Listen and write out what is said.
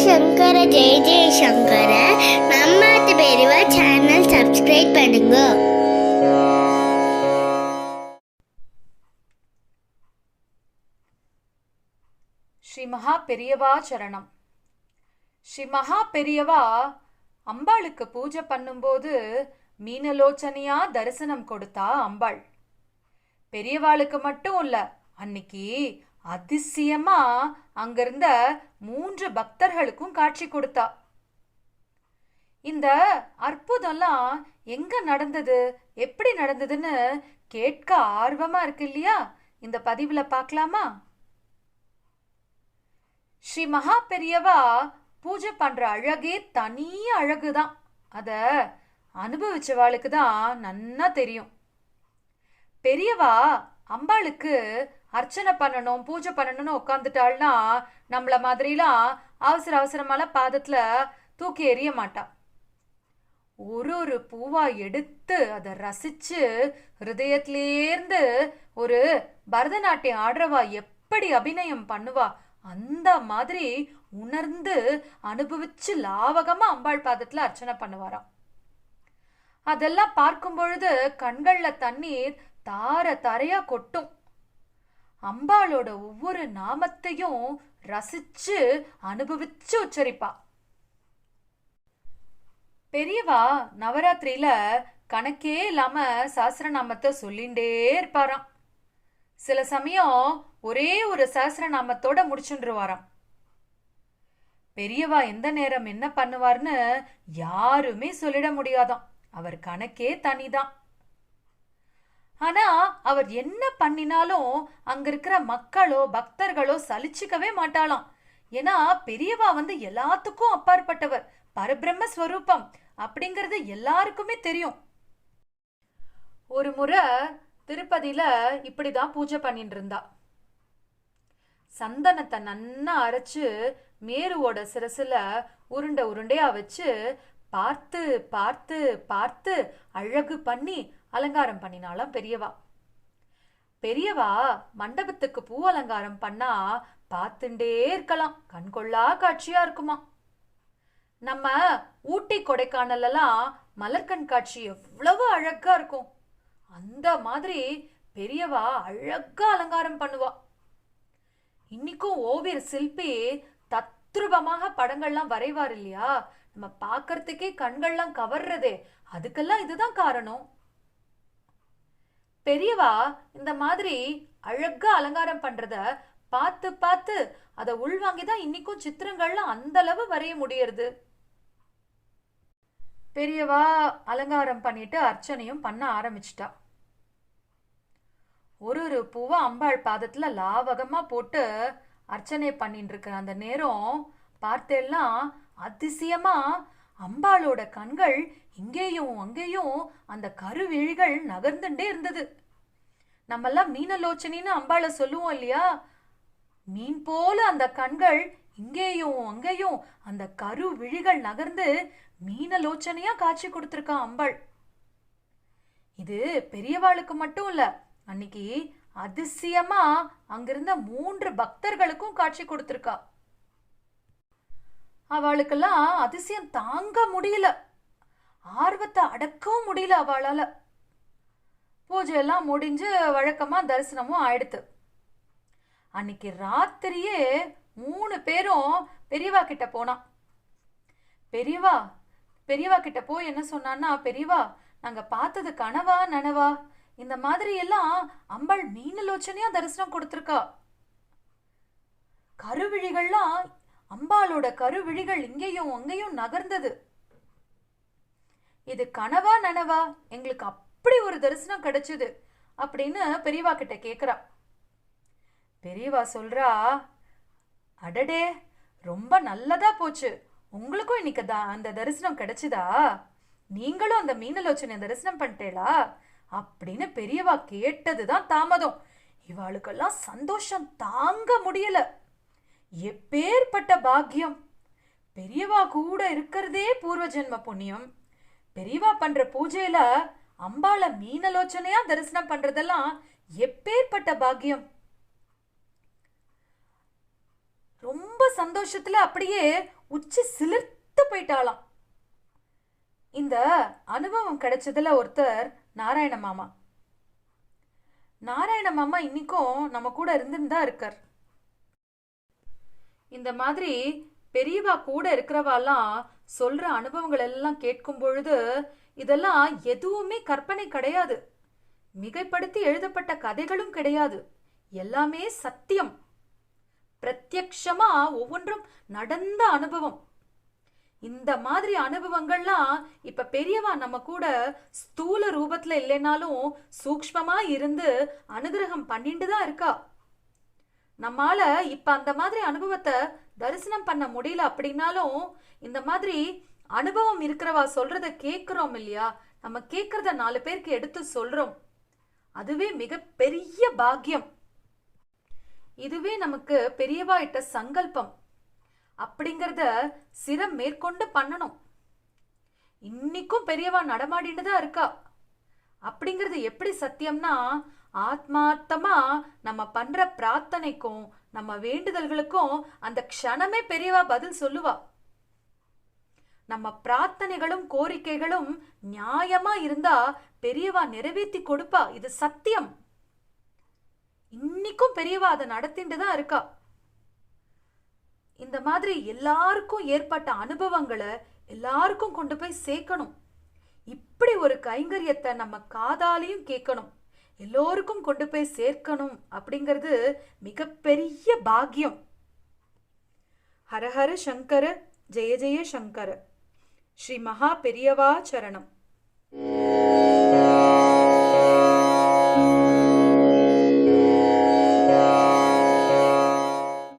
சங்கர ஜெய ஜெய சங்கர நம்மாத்து பெரியவா channel subscribe பண்ணுங்க ஸ்ரீ மகா பெரியவா சரணம் ஸ்ரீ மகா பெரியவா அம்பாளுக்கு பூஜை பண்ணும்போது மீனலோச்சனையா தரிசனம் கொடுத்தா அம்பாள் பெரியவாளுக்கு மட்டும் இல்ல அன்னைக்கு அதிசயமா அங்கிருந்த மூன்று பக்தர்களுக்கும் காட்சி கொடுத்தா. இந்த அற்புதம்லாம் எங்க நடந்தது? எப்படி நடந்ததுன்னு கேட்க ஆர்வமா இருக்கு இல்லையா? இந்த பதிவுல பார்க்கலாமா? ஸ்ரீ மகா பெரியவா பூஜை பண்ற அழகே தனி அழகுதான். அத அனுபவிச்சவாளுக்கு தான் நன்னா தெரியும். பெரியவா அம்பாளுக்கு அர்ச்சனை பண்ணணும் பூஜை பண்ணணும்னு உட்காந்துட்டாள்னா நம்மள மாதிரிலாம் அவசர அவசரமால பாதத்துல தூக்கி எறிய மாட்டா. ஒரு ஒரு பூவா எடுத்து அதை ரசிச்சு ஹிருதயத்திலேருந்து ஒரு பரதநாட்டியம் ஆடுறவா எப்படி அபிநயம் பண்ணுவா அந்த மாதிரி உணர்ந்து அனுபவிச்சு லாவகமா அம்பாள் பாதத்துல அர்ச்சனை பண்ணுவாராம். அதெல்லாம் பார்க்கும் பொழுது கண்கள்ல தண்ணீர் தார தரையா கொட்டும். அம்பாளோட ஒவ்வொரு நாமத்தையும் ரசிச்சு அனுபவிச்சு உச்சரிப்பா. பெரியவா நவராத்திரியில கணக்கே இல்லாம சாஸ்திரநாமத்தை சொல்லிண்டே இருப்பாராம். சில சமயம் ஒரே ஒரு சாஸ்திரநாமத்தோட முடிச்சுருவாராம் பெரியவா எந்த நேரம் என்ன பண்ணுவார்னு யாருமே சொல்லிட முடியாதாம். அவர் கணக்கே தனிதான். ஆனா அவர் என்ன பண்ணினாலும் அங்க இருக்கிற மக்களோ பக்தர்களோ சலிச்சுக்கவே மாட்டாளாம். ஏன்னா பெரியவா வந்து எல்லாத்துக்கும் அப்பாற்பட்டவர். பரபிரம்ம ஸ்வரூபம் அப்படிங்கிறது எல்லாருக்குமே தெரியும். ஒரு முறை திருப்பதியில இப்படிதான் பூஜை பண்ணிட்டு இருந்தா. சந்தனத்தை நன்னா அரைச்சு மேருவோட சிரசுல உருண்டை உருண்டையா வச்சு பார்த்து பார்த்து பார்த்து அழகு பண்ணி அலங்காரம் பண்ணினாலாம் பெரியவா. பெரியவா மண்டபத்துக்கு பூ அலங்காரம் பண்ணா பார்த்துண்டே இருக்கலாம். கண்கொள்ளா காட்சியா இருக்குமா? நம்ம ஊட்டி கொடைக்கானல்லாம் மலர் கண்காட்சி எவ்வளவு அழகா இருக்கும். அந்த மாதிரி பெரியவா அழகா அலங்காரம் பண்ணுவா. இன்னைக்கும் ஓவியர் சிற்பி தத்ரூபமாக படங்கள்லாம் வரைவார் இல்லையா? நம்ம பார்க்கறதுக்கே கண்கள்லாம் கவர்றதே. அதுக்கெல்லாம் இதுதான் காரணம். பெரியவா இந்த மாதிரி அழகா அலங்காரம் பண்றத பார்த்து பார்த்து அதை உள்வாங்கி தான் இன்னைக்கும் சித்திரங்கள்லாம் அந்த அளவு வரைய முடியறது. பெரியவா அலங்காரம் பண்ணிட்டு அர்ச்சனையும் பண்ண ஆரம்பிச்சிட்டா. ஒரு ஒரு பூவா அம்பாள் பாதத்துல லாவகமா போட்டு அர்ச்சனை பண்ணிட்டு இருக்கிற அந்த நேரம் பார்த்தெல்லாம் அதிசயமா அம்பாளோட கண்கள் இங்கேயும் அங்கேயும் அந்த கருவிழிகள் நகர்ந்துட்டே இருந்தது. நம்மெல்லாம் மீனலோச்சனின்னு அம்பாளை சொல்லுவோம் இல்லையா? மீன் போல அந்த கண்கள் இங்கேயும் அங்கேயும் அந்த கரு விழிகள் நகர்ந்து மீனலோச்சனையா காட்சி கொடுத்துருக்கான் அம்பாள். இது பெரியவாளுக்கு மட்டும் இல்ல அன்னைக்கு அதிசயமா அங்கிருந்த மூன்று பக்தர்களுக்கும் காட்சி கொடுத்துருக்கா. அவளுக்கெல்லாம் அதிசயம் தாங்க முடியல. ஆர்வத்தை அடக்கவும் முடியல அவளால். பூஜையெல்லாம் முடிஞ்சு வழக்கமாக தரிசனமும் ஆயிடுத்து. அன்னைக்கு ராத்திரியே மூணு பேரும் பெரியவா கிட்ட போனான் பெரியவா பெரியவா கிட்ட போய் என்ன சொன்னான்னா பெரியவா நாங்கள் பார்த்தது கனவா நனவா? இந்த மாதிரி எல்லாம் அம்பாள் மீனலோச்சனையா தரிசனம் கொடுத்துருக்கா. கருவிழிகள்லாம் அம்பாளோட கருவிழிகள் இங்கேயும் அங்கேயும் நகர்ந்தது. இது கனவா நனவா? எங்களுக்கு அப்படி ஒரு தரிசனம் கிடைச்சது அப்படின்னு பெரியவா கிட்ட கேக்குறா. பெரியவா சொல்றா அடடே ரொம்ப நல்லதா போச்சு. உங்களுக்கும் இன்னைக்கு தான் அந்த தரிசனம் கிடைச்சதா? நீங்களும் அந்த மீனலோச்சனை தரிசனம் பண்ணிட்டேளா? அப்படின்னு பெரியவா கேட்டதுதான் தாமதம். இவாளுக்கெல்லாம் சந்தோஷம் தாங்க முடியல. எப்பேற்பட்ட பாக்கியம்? பெரியவா கூட இருக்கிறதே பூர்வ ஜென்ம புண்ணியம். பெரியவா பண்ற பூஜையில அம்பாள மீனலோச்சனையா தரிசனம் பண்றதெல்லாம் எப்பேற்பட்ட பாக்கியம்? ரொம்ப சந்தோஷத்துல அப்படியே உச்சி சிலிர்த்து போயிட்டாளாம். இந்த அனுபவம் கிடைச்சதுல ஒருத்தர் நாராயண மாமா. நாராயண மாமா இன்னைக்கும் நம்ம கூட இருந்துன்னு தான் இருக்கார். இந்த மாதிரி பெரியவா கூட இருக்கிறவாலாம் சொல்ற அனுபவங்கள் எல்லாம் கேட்கும் பொழுது இதெல்லாம் எதுவுமே கற்பனை கிடையாது. மிகைப்படுத்தி எழுதப்பட்ட கதைகளும் கிடையாது. எல்லாமே சத்தியம். பிரத்யக்ஷமா ஒவ்வொன்றும் நடந்த அனுபவம். இந்த மாதிரி அனுபவங்கள்லாம் இப்ப பெரியவா நம்ம கூட ஸ்தூல ரூபத்துல இல்லைனாலும் சூக்மமா இருந்து அனுகிரகம் பண்ணிட்டு தான் இருக்கா. நம்மால இப்ப அந்த மாதிரி அனுபவத்தை தரிசனம் பண்ண முடியல அப்படின்னாலும் இந்த மாதிரி அனுபவம் இருக்கிறவா சொல்றத கேட்கிறோம் இல்லையா? நம்ம கேட்கறத நாலு பேருக்கு எடுத்து சொல்றோம். அதுவே மிக பெரிய பாக்கியம். இதுவே நமக்கு பெரியவா இட்ட சங்கல்பம். அப்படிங்கிறத சிரம் மேற்கொண்டு பண்ணணும். இன்னைக்கும் பெரியவா நடமாடின்னு தான் இருக்கா. அப்படிங்கிறது எப்படி சத்தியம்னா ஆத்மார்த்தமா நம்ம பண்ற பிரார்த்தனைக்கும் நம்ம வேண்டுதல்களுக்கும் அந்த க்ஷணமே பெரியவா பதில் சொல்லுவா. நம்ம பிரார்த்தனைகளும் கோரிக்கைகளும் நியாயமா இருந்தா பெரியவா நிறைவேற்றி கொடுப்பா. இது சத்தியம். இன்னைக்கும் பெரியவா அதை நடத்திட்டு தான் இருக்கா. இந்த மாதிரி எல்லாருக்கும் ஏற்பட்ட அனுபவங்களை எல்லாருக்கும் கொண்டு போய் சேர்க்கணும். இப்படி ஒரு கைங்கரியத்தை நம்ம காதாலையும் கேட்கணும். எல்லோருக்கும் கொண்டு போய் சேர்க்கணும் அப்படிங்கிறது மிகப்பெரிய பாக்கியம். ஹரஹர சங்கர ஜெய ஜெய சங்கர. ஸ்ரீ மகா பெரியவா சரணம்.